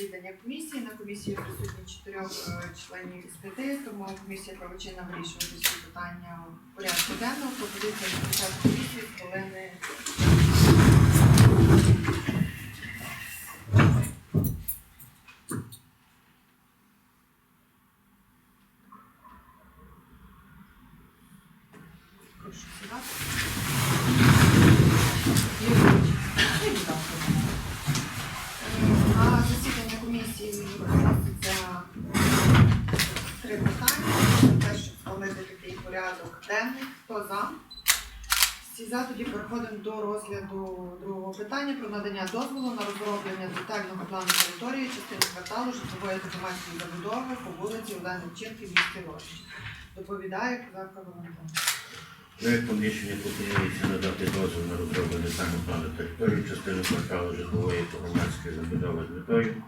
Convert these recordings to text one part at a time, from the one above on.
засідання комісії. На комісії присутні чотирьох е, членів п'яти, тому комісія правочинна вирішувати всі питання порядку денного. Пропозиція початку комісії хвилини. Прошу сідати. Порядок денний. Хто за? Всі за тоді переходимо до розгляду другого питання про надання дозволу на розроблення детального плану території частини кварталу житлової та забудови по вулиці Олени Вчинки в місті Рощі. Доповідає Козавка Валентина. Проектом рішення пропонується надати дозвіл на розроблення детального території частини кварталу житлової та громадської забудови з метою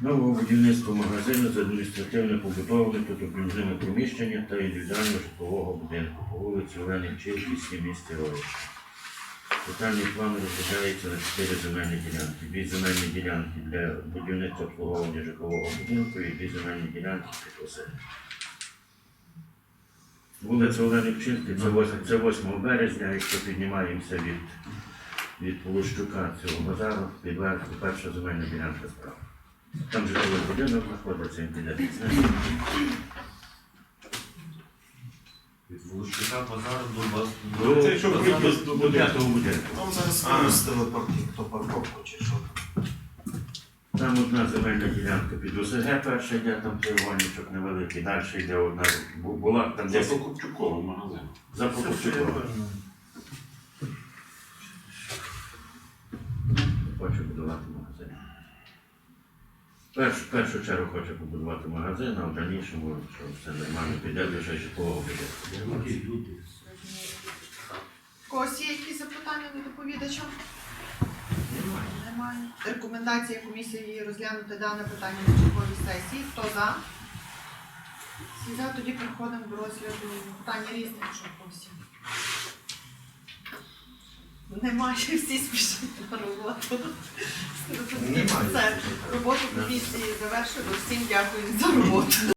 нового будівництва магазину з адміністративно-побутовими та доповненими приміщення та індивідуального житлового будинку по вулиці Олени Вчилківській, місті Рович. Детальний план розглядається на чотири земельні ділянки. Дві земельні ділянки для будівництва обслуговування житлового будинку і дві земельні ділянки під оселю. Вулиця Олени Вчинки, це 8, це 8 березня, якщо піднімаємося від, від Полущука цього базару, підверху, перша земельна ділянка справа. Там житловий будинок знаходиться, він піде. Від Волощука базару до вас. До, Це що до, ви до, до, до п'ятого будинку. Там зараз А. випустили парки- хто парковку чи що. Там одна земельна ділянка під ОСГ перша йде, там треугольничок невеликий, далі йде одна, бу- була там Це десь Покупчуковий магазин. за Покупчуком. Хоче будувати магазин. Першу, першу чергу хоче побудувати магазин, а в дальнішому, що все нормально, піде лише житлового будинку. В когось є якісь запитання до доповідача? Немає. Рекомендація комісії розглянути дане питання на черговій сесії. Хто за? Всі за, тоді переходимо до розгляду питання різних, що по всім. Немає, всі спішать на роботу. Все, роботу комісії завершено. Всім дякую за роботу.